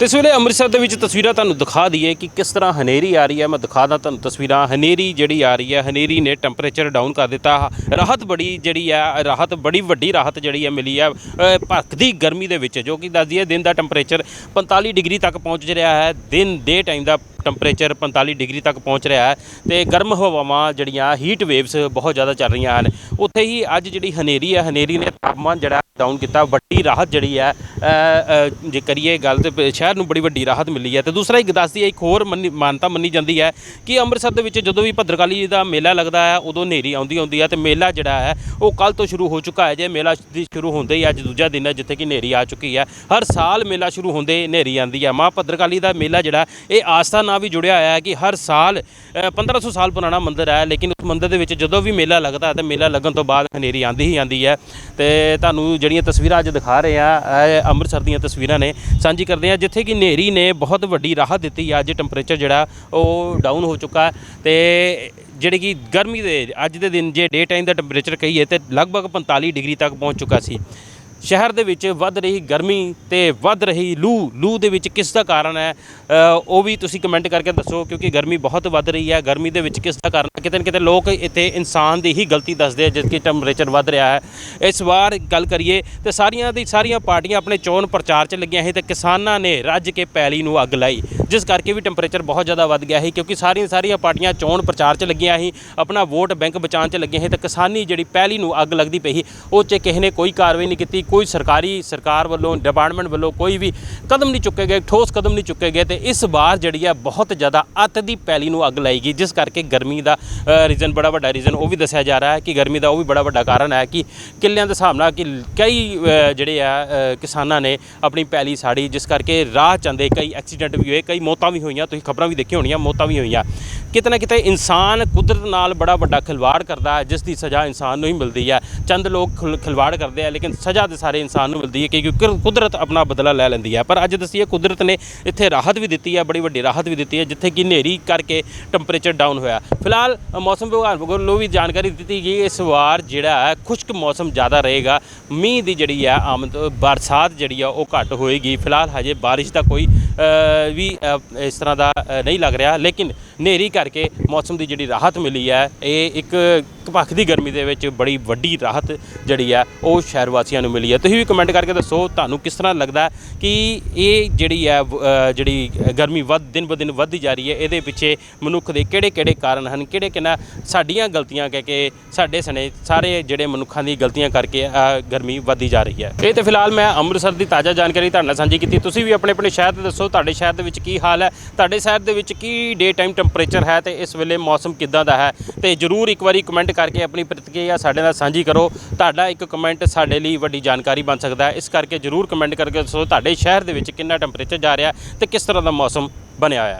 ਤੇ ਇਸ ਵੇਲੇ ਅੰਮ੍ਰਿਤਸਰ ਦੇ ਵਿੱਚ ਤਸਵੀਰਾਂ ਤੁਹਾਨੂੰ ਦਿਖਾ ਦਈਏ ਕਿ ਕਿਸ ਤਰ੍ਹਾਂ ਹਨੇਰੀ ਆ ਰਹੀ ਹੈ। ਮੈਂ ਦਿਖਾਦਾ ਤੁਹਾਨੂੰ ਤਸਵੀਰਾਂ। ਹਨੇਰੀ ਜਿਹੜੀ ਆ ਰਹੀ ਹੈ ਹਨੇਰੀ ਨੇ ਟੈਂਪਰੇਚਰ ਡਾਊਨ ਕਰ ਦਿੱਤਾ। ਰਾਹਤ ਬੜੀ ਜਿਹੜੀ ਹੈ ਰਾਹਤ ਬੜੀ ਵੱਡੀ ਰਾਹਤ ਜਿਹੜੀ ਹੈ ਮਿਲੀ ਹੈ ਅ, ਭਖਦੀ ਗਰਮੀ ਦੇ ਵਿੱਚ ਜੋ ਕਿ ਦੱਸਦੀ ਹੈ ਦਿਨ ਦਾ ਟੈਂਪਰੇਚਰ 45 ਡਿਗਰੀ ਤੱਕ ਪਹੁੰਚ ਰਿਹਾ ਹੈ। ਦਿਨ ਦੇ ਟਾਈਮ ਦਾ ਟੈਂਪਰੇਚਰ 45 ਡਿਗਰੀ ਤੱਕ ਪਹੁੰਚ ਰਿਹਾ ਹੈ ਤੇ ਗਰਮ ਹਵਾਵਾਂ ਜਿਹੜੀਆਂ ਹੀਟ ਵੇਵਸ ਬਹੁਤ ਜ਼ਿਆਦਾ ਚੱਲ ਰਹੀਆਂ ਹਨ। ਉੱਥੇ ਹੀ ਅੱਜ ਜਿਹੜੀ ਹਨੇਰੀ ਹੈ, ਹਨੇਰੀ ਨੇ ਤਾਪਮਾਨ ਜਿਹੜਾ ਡਾਊਨ ਕੀਤਾ, ਵੱਡੀ ਰਾਹਤ ਜਿਹੜੀ ਹੈ ਜੇ ਕਰੀਏ ਗੱਲ ਤੇ ਸ਼ਹਿਰ ਨੂੰ ਬੜੀ ਵੱਡੀ ਰਾਹਤ ਮਿਲੀ ਹੈ। ਤੇ ਦੂਸਰਾ ਇੱਕ ਦੱਸਦੀ ਹੈ, ਇੱਕ ਹੋਰ ਮੰਨੀ- ਮਾਨਤਾ ਮੰਨੀ ਜਾਂਦੀ ਹੈ ਕਿ ਅੰਮ੍ਰਿਤਸਰ ਦੇ ਵਿੱਚ ਜਦੋਂ ਵੀ ਭੱਦਰਕਾਲੀ ਦਾ ਮੇਲਾ ਲੱਗਦਾ ਹੈ, ਉਦੋਂ ਹਨੇਰੀ ਆਉਂਦੀ ਹੁੰਦੀ ਹੈ ਤੇ ਮੇਲਾ ਜਿਹੜਾ ਹੈ, ਉਹ ਕੱਲ ਤੋਂ ਸ਼ੁਰੂ ਹੋ ਚੁੱਕਾ ਹੈ। ਜੇ ਮੇਲਾ ਸ਼ੁਰੂ ਹੁੰਦੇ ਹੀ ਅੱਜ ਦੂਜਾ ਦਿਨ ਹੈ, ਜਿੱਥੇ ਕਿ ਹਨੇਰੀ ਆ ਚੁੱਕੀ ਹੈ। ਹਰ ਸਾਲ ਮੇਲਾ ਸ਼ੁਰੂ ਹੁੰਦੇ ਹਨੇਰੀ ਆਉਂਦੀ ਹੈ। ਮਾਂ ਭੱਦਰਕਾਲੀ ਦਾ ਮੇਲਾ ਜਿਹੜਾ, ਇਹ ਆਸਥਾ ਨਾਲ ਵੀ ਜੁੜਿਆ ਹੋਇਆ ਹੈ ਕਿ ਹਰ ਸਾਲ ਅ, 1500 ਸਾਲ ਪੁਰਾਣਾ ਮੰਦਿਰ ਹੈ ਲੇਕਿਨ ਉਸ ਮੰਦਿਰ ਦੇ ਵਿੱਚ ਜਦੋਂ ਵੀ ਮੇਲਾ ਲੱਗਦਾ ਹੈ ਤੇ ਮੇਲਾ ਲੱਗਣ ਤੋਂ ਬਾਅਦ ਹਨੇਰੀ ਆਂਦੀ ਹੀ ਆਂਦੀ ਹੈ। ਤੇ ਤੁਹਾਨੂੰ ਜਿਹੜੀਆਂ ਤਸਵੀਰਾਂ ਅੱਜ ਦਿਖਾ ਰਹੇ ਆ ਇਹ ਅੰਮ੍ਰਿਤਸਰ ਦੀਆਂ ਤਸਵੀਰਾਂ ਨੇ। ਸਾਂਝੀ ਕਰਦੇ ਆ ਜਿੱਥੇ ਕਿ ਹਨੇਰੀ ਨੇ ਬਹੁਤ ਵੱਡੀ ਰਾਹਤ ਦਿੱਤੀ ਹੈ। ਅੱਜ ਟੈਂਪਰੇਚਰ ਜਿਹੜਾ ਉਹ ਡਾਊਨ ਹੋ ਚੁੱਕਾ ਹੈ ਤੇ ਜਿਹੜੇ ਕਿ ਗਰਮੀ ਦੇ ਅੱਜ ਦੇ ਦਿਨ ਜੇ ਡੇ ਟਾਈਮ ਦਾ ਟੈਂਪਰੇਚਰ ਕਹੀਏ ਤੇ ਲਗਭਗ 45 ਡਿਗਰੀ ਤੱਕ ਪਹੁੰਚ ਚੁੱਕਾ ਸੀ। ਸ਼ਹਿਰ ਦੇ ਵਿੱਚ ਵੱਧ ਰਹੀ ਗਰਮੀ ਤੇ ਵੱਧ ਰਹੀ ਲੂ ਲੂ ਦੇ ਵਿੱਚ ਕਿਸ ਦਾ ਕਾਰਨ ਹੈ? ਉਹ ਵੀ ਤੁਸੀਂ ਕਮੈਂਟ ਕਰਕੇ ਦੱਸੋ, ਕਿਉਂਕਿ ਗਰਮੀ ਬਹੁਤ ਵੱਧ ਰਹੀ ਹੈ। ਗਰਮੀ ਦੇ ਵਿੱਚ ਕਿਸ ਦਾ ਕਾਰਨ ਕਿਤੇ ਨਾ ਕਿਤੇ ਲੋਕ ਇੱਥੇ ਇਨਸਾਨ ਦੀ ਹੀ ਗਲਤੀ ਦੱਸਦੇ ਆ, ਜਿਸ ਕਿ ਟੈਂਪਰੇਚਰ ਵੱਧ ਰਿਹਾ ਹੈ। ਇਸ ਵਾਰ ਗੱਲ ਕਰੀਏ ਤੇ ਸਾਰੀਆਂ ਦੀ, ਸਾਰੀਆਂ ਪਾਰਟੀਆਂ ਆਪਣੇ ਚੋਣ ਪ੍ਰਚਾਰ 'ਚ ਲੱਗੀਆਂ ਸੀ ਤੇ ਕਿਸਾਨਾਂ ਨੇ ਰੱਜ ਕੇ ਪੈਲੀ ਨੂੰ ਅੱਗ ਲਾਈ, ਜਿਸ ਕਰਕੇ ਵੀ ਟੈਂਪਰੇਚਰ ਬਹੁਤ ਜ਼ਿਆਦਾ ਵੱਧ ਗਿਆ ਸੀ, ਕਿਉਂਕਿ ਸਾਰੀਆਂ ਸਾਰੀਆਂ ਪਾਰਟੀਆਂ ਚੋਣ ਪ੍ਰਚਾਰ 'ਚ ਲੱਗੀਆਂ ਸੀ, ਆਪਣਾ ਵੋਟ ਬੈਂਕ ਬਚਾਉਣ 'ਚ ਲੱਗੀਆਂ ਸੀ ਤੇ ਕਿਸਾਨੀ ਜਿਹੜੀ ਪੈਲੀ ਨੂੰ ਅੱਗ ਲੱਗਦੀ ਪਈ ਸੀ, ਉਹ 'ਚ ਕਿਸੇ ਨੇ ਕੋਈ ਕਾਰਵਾਈ ਨਹੀਂ ਕੀਤੀ ਕੋਈ ਸਰਕਾਰੀ, ਸਰਕਾਰ ਵੱਲੋਂ ਡਿਪਾਰਟਮੈਂਟ ਵੱਲੋਂ ਕੋਈ ਵੀ ਕਦਮ ਨਹੀਂ ਚੁੱਕੇ ਗਏ, ਠੋਸ ਕਦਮ ਨਹੀਂ ਚੁੱਕੇ ਗਏ ਤੇ ਇਸ ਵਾਰ ਜਿਹੜੀ ਹੈ ਬਹੁਤ ਜ਼ਿਆਦਾ ਅੱਤ ਦੀ ਪੈਲੀ ਨੂੰ ਅੱਗ ਲਾਈ ਗਈ ਜਿਸ ਕਰਕੇ ਗਰਮੀ ਦਾ ਰੀਜ਼ਨ ਬੜਾ ਵੱਡਾ ਰੀਜ਼ਨ ਉਹ ਵੀ ਦੱਸਿਆ ਜਾ ਰਿਹਾ ਹੈ ਕਿ ਗਰਮੀ ਦਾ ਉਹ ਵੀ ਬੜਾ ਵੱਡਾ ਕਾਰਨ ਹੈ ਕਿ ਕਿੱਲਿਆਂ ਦੇ ਹਿਸਾਬ ਨਾਲ ਕਿ ਕਈ ਜਿਹੜੇ ਆ ਕਿਸਾਨਾਂ ਨੇ ਆਪਣੀ ਪੈਲੀ ਸਾੜੀ, ਜਿਸ ਕਰਕੇ ਰਾਹ ਚੰਦੇ ਕਈ ਐਕਸੀਡੈਂਟ ਵੀ ਹੋਏ, ਕਈ ਮੌਤਾਂ ਵੀ ਹੋਈਆਂ, ਤੁਸੀਂ ਖਬਰਾਂ ਵੀ ਦੇਖੀਆਂ ਹੋਣੀਆਂ, ਮੌਤਾਂ ਵੀ ਹੋਈਆਂ। ਕਿਤੇ ਨਾ ਕਿਤੇ ਇਨਸਾਨ ਕੁਦਰਤ ਨਾਲ ਬੜਾ ਵੱਡਾ ਖਿਲਵਾੜ ਕਰਦਾ ਹੈ, ਜਿਸ ਦੀ ਸਜ਼ਾ ਇਨਸਾਨ ਨੂੰ ਹੀ ਮਿਲਦੀ ਹੈ। ਚੰਦ ਲੋਕ ਖਿਲਵਾੜ ਕਰਦੇ ਆ, ਲੇਕਿਨ ਸਜ਼ਾ ਤੇ ਸਾਰੇ ਇਨਸਾਨ ਨੂੰ ਮਿਲਦੀ ਹੈ ਕਿਉਂਕਿ ਕੁਰ- ਕੁਦਰਤ ਆਪਣਾ ਬਦਲਾ ਲੈ ਲੈਂਦੀ ਹੈ। ਪਰ ਅੱਜ ਦੱਸੀਏ ਕੁਦਰਤ ਨੇ ਇੱਥੇ ਰਾਹਤ ਵੀ ਦਿੱਤੀ ਹੈ, ਬੜੀ ਵੱਡੀ ਰਾਹਤ ਵੀ ਦਿੱਤੀ ਹੈ, ਜਿੱਥੇ ਕਿ ਹਨੇਰੀ ਕਰਕੇ ਟੈਂਪਰੇਚਰ ਡਾਊਨ ਹੋਇਆ। ਫਿਲਹਾਲ ਮੌਸਮ ਵਿਭਾਗ ਵੱਲੋਂ ਵੀ ਜਾਣਕਾਰੀ ਦਿੱਤੀ ਗਈ ਇਸ ਵਾਰ ਜਿਹੜਾ ਹੈ, ਖੁਸ਼ਕ ਮੌਸਮ ਜ਼ਿਆਦਾ ਰਹੇਗਾ। ਮੀਂਹ ਦੀ ਜਿਹੜੀ ਹੈ ਆਮਦ ਬਰਸਾਤ ਜਿਹੜੀ ਆ ਉਹ ਘੱਟ ਹੋਏਗੀ। ਫਿਲਹਾਲ ਹਜੇ ਬਾਰਿਸ਼ ਦਾ ਕੋਈ ਵੀ ਇਸ ਤਰ੍ਹਾਂ ਦਾ ਨਹੀਂ ਲੱਗ ਰਿਹਾ। ਲੇਕਿਨ ਹਨੇਰੀ ਕਰਕੇ ਮੌਸਮ ਦੀ ਜਿਹੜੀ ਰਾਹਤ ਮਿਲੀ ਹੈ, ਇਹ ਇੱਕ ਭਖ ਦੀ ਗਰਮੀ ਦੇ ਵਿੱਚ ਬੜੀ ਵੱਡੀ ਰਾਹਤ ਜਿਹੜੀ ਹੈ, ਉਹ ਸ਼ਹਿਰ ਵਾਸੀਆਂ ਨੂੰ ਮਿਲੀ ਹੈ। ਤੁਸੀਂ ਵੀ ਕਮੈਂਟ ਕਰਕੇ ਦੱਸੋ, ਤੁਹਾਨੂੰ ਕਿਸ ਤਰ੍ਹਾਂ ਲੱਗਦਾ ਕਿ ਇਹ ਜਿਹੜੀ ਹੈ ਜਿਹੜੀ ਗਰਮੀ ਵੱਧ, ਦਿਨ ਬ ਦਿਨ ਵੱਧਦੀ ਜਾ ਰਹੀ ਹੈ, ਇਹਦੇ ਪਿੱਛੇ ਮਨੁੱਖ ਦੇ ਕਿਹੜੇ ਕਿਹੜੇ ਕਾਰਨ ਹਨ ਕਿਹੜੇ ਕਿਹਨਾਂ ਸਾਡੀਆਂ ਗਲਤੀਆਂ ਕਹਿ ਕੇ ਸਾਡੇ ਸਣੇ ਸਾਰੇ ਜਿਹੜੇ ਮਨੁੱਖਾਂ ਦੀ ਗਲਤੀਆਂ ਕਰਕੇ ਗਰਮੀ ਵੱਧਦੀ ਜਾ ਰਹੀ ਹੈ। ਇਹ ਤੇ ਫਿਲਹਾਲ ਮੈਂ ਅੰਮ੍ਰਿਤਸਰ ਦੀ ਤਾਜ਼ਾ ਜਾਣਕਾਰੀ ਤੁਹਾਡੇ ਨਾਲ ਸਾਂਝੀ ਕੀਤੀ। ਤੁਸੀਂ ਵੀ ਆਪਣੇ ਆਪਣੇ ਸ਼ਹਿਰ ਦੇ ਦੱਸੋ, ਤੁਹਾਡੇ ਸ਼ਹਿਰ ਦੇ ਵਿੱਚ ਕੀ ਹਾਲ ਹੈ, ਤੁਹਾਡੇ ਸ਼ਹਿਰ ਦੇ ਵਿੱਚ ਕੀ ਡੇ ਟਾਈਮ ਟੈਂਪਰੇਚਰ ਹੈ ਤੇ ਇਸ ਵੇਲੇ ਮੌਸਮ ਕਿੱਦਾਂ ਦਾ ਹੈ? ਤੇ ਜਰੂਰ ਇੱਕ ਵਾਰੀ ਕਮੈਂਟ ਕਰਕੇ ਆਪਣੀ ਪ੍ਰਤੀਕਿਰਿਆ ਸਾਡੇ ਨਾਲ ਸਾਂਝੀ ਕਰੋ। ਤੁਹਾਡਾ ਇੱਕ ਕਮੈਂਟ ਸਾਡੇ ਲਈ ਵੱਡੀ ਜਾਣਕਾਰੀ ਬਣ ਸਕਦਾ ਹੈ। ਇਸ ਕਰਕੇ ਜਰੂਰ ਕਮੈਂਟ ਕਰਕੇ ਦੱਸੋ ਤੁਹਾਡੇ ਸ਼ਹਿਰ ਦੇ ਵਿੱਚ ਕਿੰਨਾ ਟੈਂਪਰੇਚਰ ਜਾ ਰਿਹਾ ਤੇ ਕਿਸ ਤਰ੍ਹਾਂ ਦਾ ਮੌਸਮ ਬਣਿਆ ਹੋਇਆ ਹੈ।